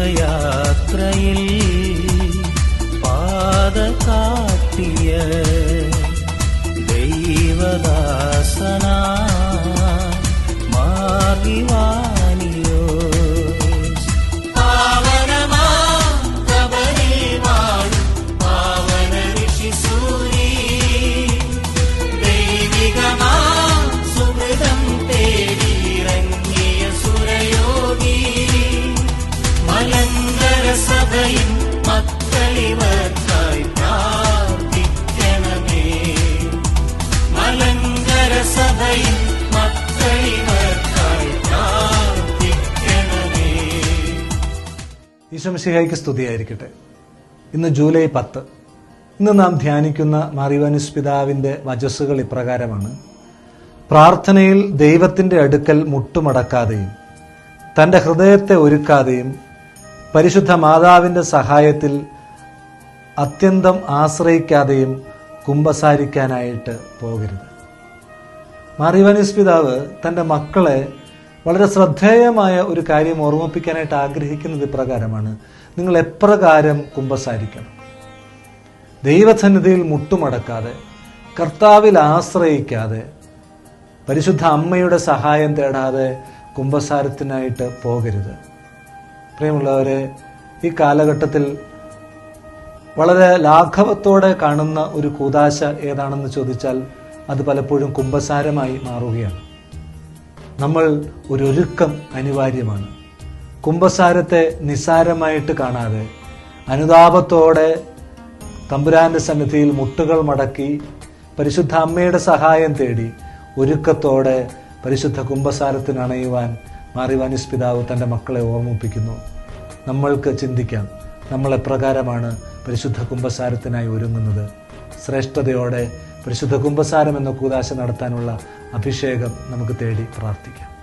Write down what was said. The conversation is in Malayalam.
ജീവിതയാത്രയിൽ പാത കാട്ടിയ ദൈവദാസന മാറിവാ ഈശ്വമിശിഹായ്ക്ക് സ്തുതിയായിരിക്കട്ടെ. ഇന്ന് ജൂലൈ പത്ത്. ഇന്ന് നാം ധ്യാനിക്കുന്ന മാറിവാനുസ് പിതാവിന്റെ വചസ്സുകൾ ഇപ്രകാരമാണ്. പ്രാർത്ഥനയിൽ ദൈവത്തിന്റെ അടുക്കൽ മുട്ടുമടക്കാതെയും തന്റെ ഹൃദയത്തെ ഒരുക്കാതെയും പരിശുദ്ധ മാതാവിന്റെ സഹായത്തിൽ അത്യന്തം ആശ്രയിക്കാതെയും കുമ്പസാരിക്കാനായിട്ട് പോകരുത്. മാറിവാനിസ് തന്റെ മക്കളെ വളരെ ശ്രദ്ധേയമായ ഒരു കാര്യം ഓർമ്മിപ്പിക്കാനായിട്ട് ആഗ്രഹിക്കുന്നത് ഇപ്രകാരമാണ്. നിങ്ങൾ എപ്രകാരം കുമ്പസാരിക്കണം? ദൈവസന്നിധിയിൽ മുട്ടുമടക്കാതെ കർത്താവിൽ ആശ്രയിക്കാതെ പരിശുദ്ധ അമ്മയുടെ സഹായം തേടാതെ കുമ്പസാരത്തിനായിട്ട് പോകരുത്. പ്രിയമുള്ളവരെ ഈ കാലഘട്ടത്തിൽ വളരെ ലാഘവത്തോടെ കാണുന്ന ഒരു കൂതാശ ഏതാണെന്ന് ചോദിച്ചാൽ അത് പലപ്പോഴും കുംഭസാരമായി മാറുകയാണ്. നമ്മൾ ഒരു ഒരുക്കം അനിവാര്യമാണ്. കുംഭസാരത്തെ നിസ്സാരമായിട്ട് കാണാതെ അനുതാപത്തോടെ തമ്പുരാന്റെ സന്നിധിയിൽ മുട്ടുകൾ മടക്കി പരിശുദ്ധ അമ്മയുടെ സഹായം തേടി ഒരുക്കത്തോടെ പരിശുദ്ധ കുംഭസാരത്തിന് അണയുവാൻ മാറിവാനിസ് പിതാവ് തന്റെ മക്കളെ ഓർമ്മിപ്പിക്കുന്നു. നമ്മൾക്ക് ചിന്തിക്കാം നമ്മളെപ്രകാരമാണ് പരിശുദ്ധ കുംഭസാരത്തിനായി ഒരുങ്ങുന്നത്. ശ്രേഷ്ഠതയോടെ പരിശുദ്ധ കുംഭസാരം എന്ന കൂതാശ നടത്താനുള്ള അഭിഷേകം നമുക്ക് തേടി പ്രാർത്ഥിക്കാം.